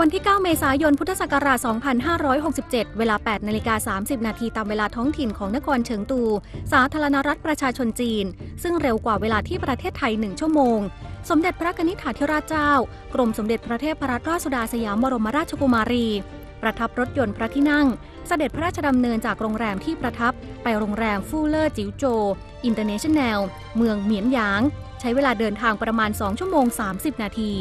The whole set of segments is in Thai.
วันที่ 9 เมษายน พุทธศักราช 2567 เวลา 8 นาฬิกา 30 นาทีตามเวลาท้องถิ่นของนครเฉิงตู สาธารณรัฐประชาชนจีน ซึ่งเร็วกว่าเวลาที่ประเทศไทย 1 ชั่วโมง สมเด็จพระกนิษฐาธิราชเจ้า กรมสมเด็จพระเทพรัตนราชสุดาสยามบรมราชกุมารี ประทับรถยนต์พระที่นั่ง เสด็จพระราชดำเนินจากโรงแรมที่ประทับ ไปโรงแรมฟูเลอร์จิ๋วโจ อินเตอร์เนชั่นแนล เมืองเหมียนหยาง ใช้เวลาเดินทางประมาณ 2 ชั่วโมง 30 นาที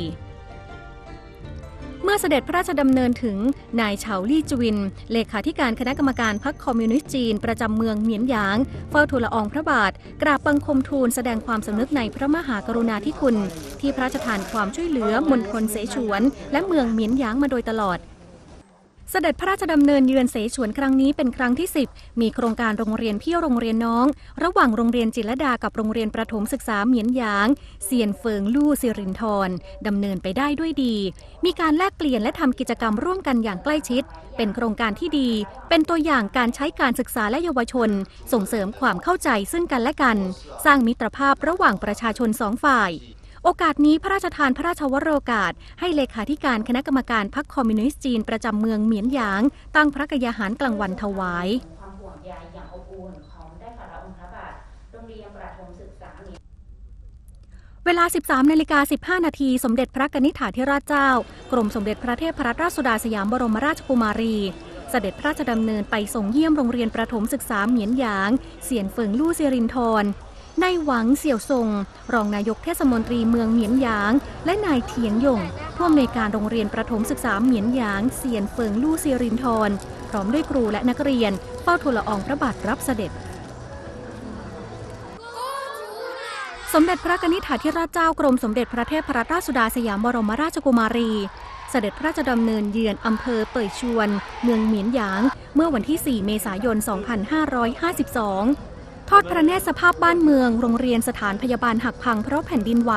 มื่อเสด็จพระราชดำเนินถึงนายเฉาลี่จวิน เลขาธิการคณะกรรมการพรรคคอมมิวนิสต์จีน ประจำเมืองเหมียนหยาง เฝ้าทูลละอองพระบาท กราบบังคมทูลแสดงความสำนึกในพระมหากรุณาธิคุณ ที่พระราชทานความช่วยเหลือมณฑลเสฉวน และเมืองเหมียนหยางมาโดยตลอด เสด็จพระราชดำเนินเยือนเสฉวนครั้งนี้เป็นครั้งที่ 10 มีโครงการโรงเรียนพี่โรงเรียนน้อง ระหว่างโรงเรียนจิรดากับโรงเรียนประถมศึกษาเหมียนหยางเซียนเฟิงลู่สิรินทรดำเนินไปได้ด้วยดี มีการแลกเปลี่ยนและทำกิจกรรมร่วมกันอย่างใกล้ชิด เป็นโครงการที่ดี เป็นตัวอย่างการใช้การศึกษาและเยาวชน ส่งเสริมความเข้าใจซึ่งกันและกัน สร้างมิตรภาพระหว่างประชาชนสองฝ่าย โอกาสนี้พระราชทานพระราชวโรกาส ให้เลขาธิการคณะกรรมการพรรคคอมมิวนิสต์จีนประจำเมืองเหมียนหยาง ตั้งพระกยาหารกลางวันถวายความห่วงใยอย่างอบอุ่นของได้ฝ่าละองค์พระบาทโรงเรียนประถมศึกษาเมียนเวลา 13นาฬิกา15 นาที สมเด็จพระกนิษฐาธิราชเจ้า กรมสมเด็จพระเทพรัตนราชสุดาสยามบรมราชกุมารีเสด็จพระราชดำเนินไปส่งเยี่ยมโรงเรียนประถมศึกษาเหมียนหยาง เสียนเฟิงลู่เซรินทร นายหวังเสี่ยวทรงรองนายกเทศมนตรีเมืองเหมียนหยาง และนายเถียงยงผู้อำนวยการโรงเรียนประถมศึกษาเหมียนหยางเสียนเฟิงลู่เซีรินทรพร้อมด้วยครูและนักเรียนเฝ้าทูลละอองพระบาทรับเสด็จ สมเด็จพระกนิษฐาธิราชเจ้ากรมสมเด็จพระเทพรัตนราชสุดาสยามบรมราชกุมารีเสด็จพระราชดำเนินเยือนอำเภอเป่ยชวน เมืองเหมียนหยาง เมื่อวันที่ 4 เมษายน 2552 ทอดพระเนตรสภาพบ้านเมือง โรงเรียนสถานพยาบาลหักพังเพราะแผ่นดินไหว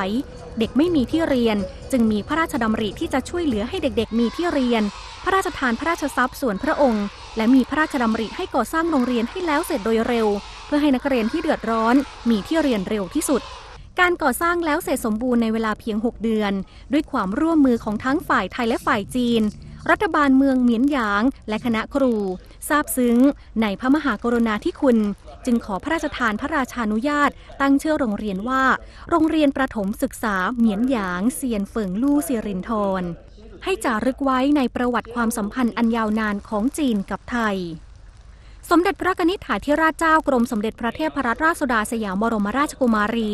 เด็กไม่มีที่เรียน จึงมีพระราชดำริที่จะช่วยเหลือให้เด็กๆ มีที่เรียน พระราชทานพระราชทรัพย์ส่วนพระองค์ และมีพระราชดำริให้ก่อสร้างโรงเรียนให้แล้วเสร็จโดยเร็ว เพื่อให้นักเรียนที่เดือดร้อน มีที่เรียนเร็วที่สุดการก่อสร้างแล้วเสร็จสมบูรณ์ในเวลาเพียง 6 เดือน ด้วยความร่วมมือของทั้งฝ่ายไทยและฝ่ายจีน รัฐบาลเมืองเหมียนหยาง และคณะครู ทราบซึ้ง ในพระมหากรุณาธิคุณ จึงขอพระราชทานพระราชานุญาต ตั้งเชื่อโรงเรียนว่า โรงเรียนประถมศึกษาเหมียนหยางเซียนเฟิงลู่เซรินทรให้จารึกไว้ในประวัติความสัมพันธ์อันยาวนานของจีนกับไทย สมเด็จพระกนิษฐาธิราชเจ้ากรมสมเด็จพระเทพรัตนราชสุดาสยามบรมราชกุมารี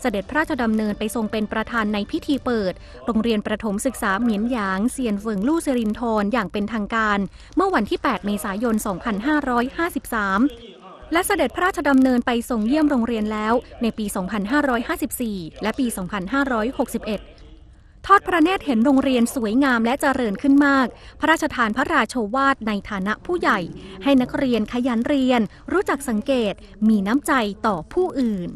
เสด็จพระราชดำเนินไปทรงเป็นประธานในพิธีเปิด โรงเรียนประถมศึกษาเหมียนหยางเซียนเฟิงลู่เซรินทรอย่างเป็นทางการ เมื่อวันที่ 8 เมษายน 2553 และเสด็จพระราชดำเนินไปส่งเยี่ยมโรงเรียนแล้วในปี 2554 และปี 2561 ทอดพระเนตรเห็นโรงเรียนสวยงามและเจริญขึ้นมาก พระราชทานพระราโชวาทในฐานะผู้ใหญ่ ให้นักเรียนขยันเรียน รู้จักสังเกต มีน้ำใจต่อผู้อื่น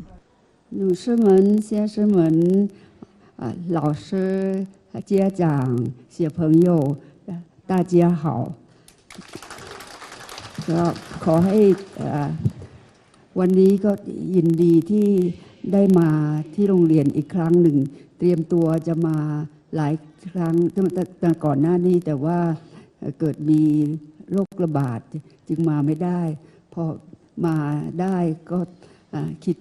女士们、先生们、啊，老师、家长、小朋友，呃大家好。 ก็ขอให้วันนี้ก็ยินดีที่ได้มาที่โรงเรียนอีกครั้งหนึ่ง เตรียมตัวจะมาหลายครั้งตั้งแต่ก่อนหน้านี้แต่ว่าเกิดมีโรคระบาดจึงมาไม่ได้ พอมาได้ก็คิด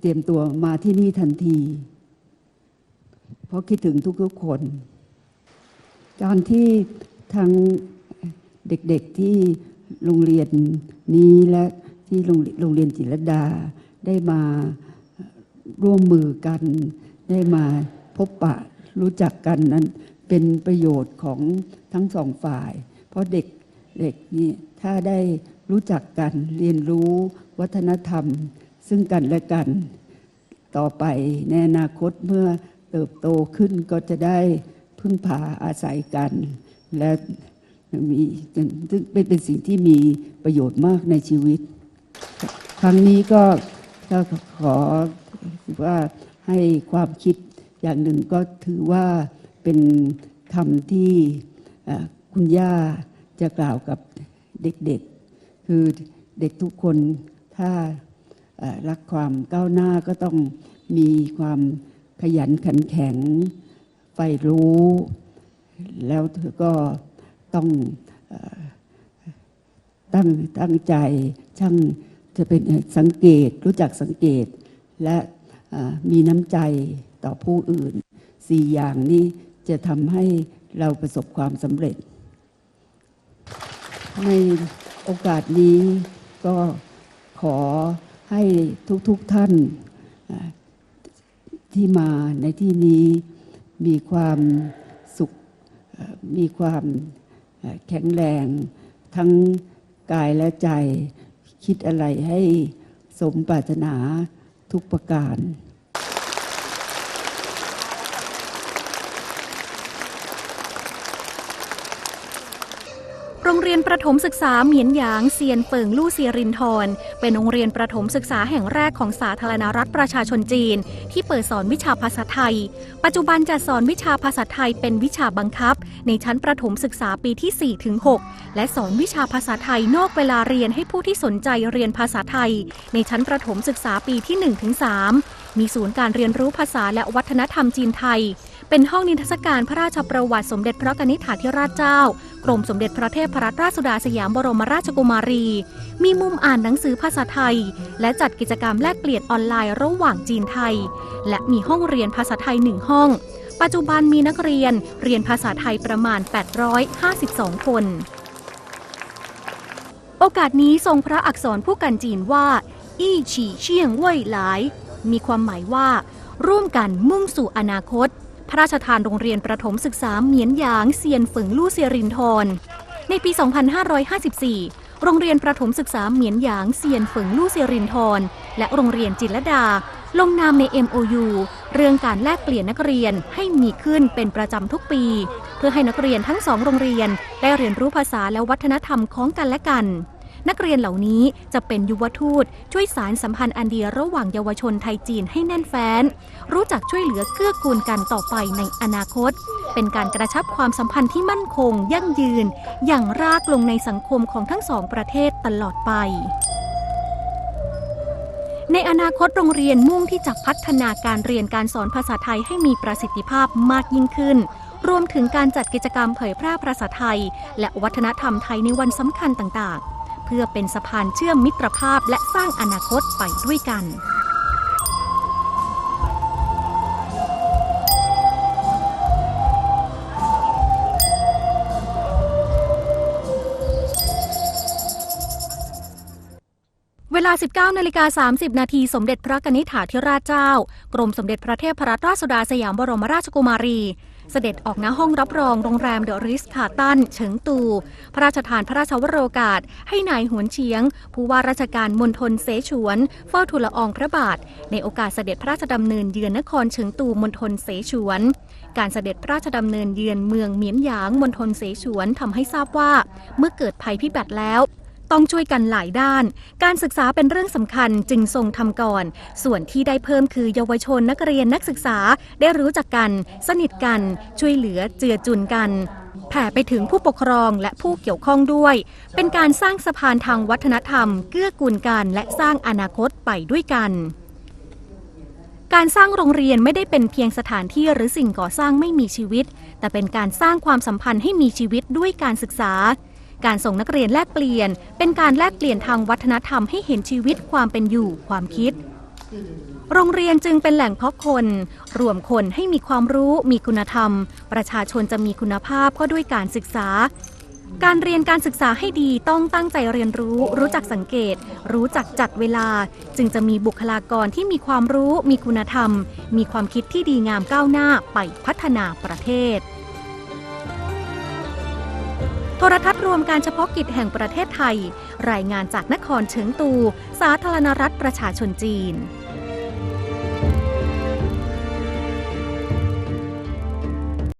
เตรียมตัวมาที่นี่ทันที เพราะคิดถึงทุกๆคน การที่ทางเด็กๆที่ โรงเรียนนี้และที่โรงเรียนจิรดาได้มาร่วมมือกัน ได้มาพบปะรู้จักกันนั้น เป็นประโยชน์ของทั้งสองฝ่าย เพราะเด็กเด็กนี่ถ้าได้รู้จักกันเรียนรู้วัฒนธรรม ซึ่งกันและกัน ต่อไปในอนาคตเมื่อเติบโตขึ้นก็จะได้พึ่งพาอาศัยกัน และ มีซึ่งเป็นสิ่งที่มีประโยชน์มากในชีวิต ครั้งนี้ก็ก็ขอว่าให้ความคิดอย่างหนึ่งก็ถือว่าเป็นคำที่คุณย่าจะกล่าวกับเด็กๆ คือเด็กทุกคนถ้ารักความก้าวหน้าก็ต้องมีความขยันขันแข็งใฝ่รู้ แล้วเธอก็ ต้องตั้งตั้งใจช่างจะเป็นสังเกตรู้จักสังเกต และมีน้ำใจต่อผู้อื่นสี่อย่างนี้จะทำให้เราประสบความสำเร็จ ในโอกาสนี้ก็ขอให้ทุกๆทท่านที่มาในที่นี้มีความสุขมีความ แข็งแรงทั้งกายและใจ คิดอะไรให้สมปรารถนาทุกประการ โรงเรียน ประถมศึกษาเหมียนหยางเซียนเฟิงลู่เซียรินทรเป็นโรงเรียนประถมศึกษาแห่งแรกของสาธารณรัฐประชาชนจีน ที่เปิดสอนวิชาภาษาไทย ปัจจุบันจะสอนวิชาภาษาไทยเป็นวิชาบังคับ ในชั้นประถมศึกษาปีที่4ถึง6และสอนวิชาภาษาไทยนอกเวลาเรียนให้ผู้ที่สนใจเรียนภาษาไทย ในชั้นประถมศึกษาปีที่1ถึง3มีศูนย์การเรียนรู้ภาษาและวัฒนธรรมจีนไทย เป็นห้องนิทรรศการพระราชประวัติสมเด็จพระกนิษฐาธิราชเจ้า กรมสมเด็จพระเทพรัตนราชสุดาสยามบรมราชกุมารี มีมุมอ่านหนังสือภาษาไทย และจัดกิจกรรมแลกเปลี่ยนออนไลน์ระหว่างจีนไทย และมีห้องเรียนภาษาไทยหนึ่งห้อง ปัจจุบันมีนักเรียนเรียนภาษาไทยประมาณ 852 คน โอกาสนี้ทรงพระอักษรผู้กันจีนว่าอี้ฉีเชียงเว่ยหลาย มีความหมายว่า ร่วมกันมุ่งสู่อนาคต พระราชทานโรงเรียนประถมศึกษาเหมียนหยางเซียนฝึงลู่เซียรินทร ในปี 2554 โรงเรียนประถมศึกษาเหมียนหยางเซียนฝึงลู่เซียรินทร และโรงเรียนจิตรดา ลงนามใน MOU เรื่องการแลกเปลี่ยนนักเรียนให้มีขึ้นเป็นประจำทุกปี เพื่อให้นักเรียนทั้งสองโรงเรียนได้เรียนรู้ภาษาและวัฒนธรรมของกันและกัน นักเรียนเหล่านี้จะเป็นยุวทูตช่วยสารสัมพันธ์อันเดียระหว่างเยาวชนไทยจีนให้แน่นแฟ้น รู้จักช่วยเหลือเกื้อกูลกันต่อไปในอนาคต เป็นการกระชับความสัมพันธ์ที่มั่นคง ยั่งยืน อย่างรากลงในสังคมของทั้งสองประเทศตลอดไปในอนาคตโรงเรียนมุ่งที่จะพัฒนาการเรียนการสอนภาษาไทยให้มีประสิทธิภาพมากยิ่งขึ้น รวมถึงการจัดกิจกรรมเผยแพร่ภาษาไทย และวัฒนธรรมไทยในวันสำคัญต่างๆ เพื่อเป็นสะพานเชื่อมมิตรภาพและสร้างอนาคตไปด้วยกันเวลา 19นาฬิกา30 นาที สมเด็จพระกนิษฐาธิราชเจ้า กรมสมเด็จพระเทพรัตนราชสุดาสยามบรมราชกุมารี เสด็จออกณห้องรับรองโรงแรมเดอะริสคาตันเฉิงตู พระราชทานพระราชวโรกาส ให้นายหวนเฉียง ผู้ว่าราชการมณฑลเสฉวนเฝ้าทูลละอองพระบาท ในโอกาสเสด็จพระราชดำเนินเยือนนครเฉิงตูมณฑลเสฉวน การเสด็จพระราชดำเนินเยือนเมืองเหมียนหยางมณฑลเสฉวนทำให้ทราบว่า เมื่อเกิดภัยพิบัติแล้ว ต้องช่วยกันหลายด้าน การศึกษาเป็นเรื่องสำคัญจึงทรงทำก่อน ส่วนที่ได้เพิ่มคือเยาวชนนักเรียนนักศึกษาได้รู้จักกัน สนิทกัน ช่วยเหลือเจือจุนกัน แผ่ไปถึงผู้ปกครองและผู้เกี่ยวข้องด้วย เป็นการสร้างสะพานทางวัฒนธรรม เกื้อกูลกันและสร้างอนาคตไปด้วยกันการสร้างโรงเรียนไม่ได้เป็นเพียงสถานที่หรือสิ่งก่อสร้างไม่มีชีวิต แต่เป็นการสร้างความสัมพันธ์ให้มีชีวิตด้วยการศึกษา การส่งนักเรียนแลกเปลี่ยน เป็นการแลกเปลี่ยนทางวัฒนธรรมให้เห็นชีวิตความเป็นอยู่ความคิด โรงเรียนจึงเป็นแหล่งเพาะคน รวมคนให้มีความรู้มีคุณธรรม ประชาชนจะมีคุณภาพก็ด้วยการศึกษา การเรียนการศึกษาให้ดีต้องตั้งใจเรียนรู้ รู้จักสังเกต รู้จักจัดเวลา จึงจะมีบุคลากรที่มีความรู้ มีคุณธรรม มีความคิดที่ดีงามก้าวหน้าไปพัฒนาประเทศ โทรทัศน์รวมการเฉพาะกิจแห่งประเทศไทย รายงานจากนครเฉิงตู สาธารณรัฐประชาชนจีน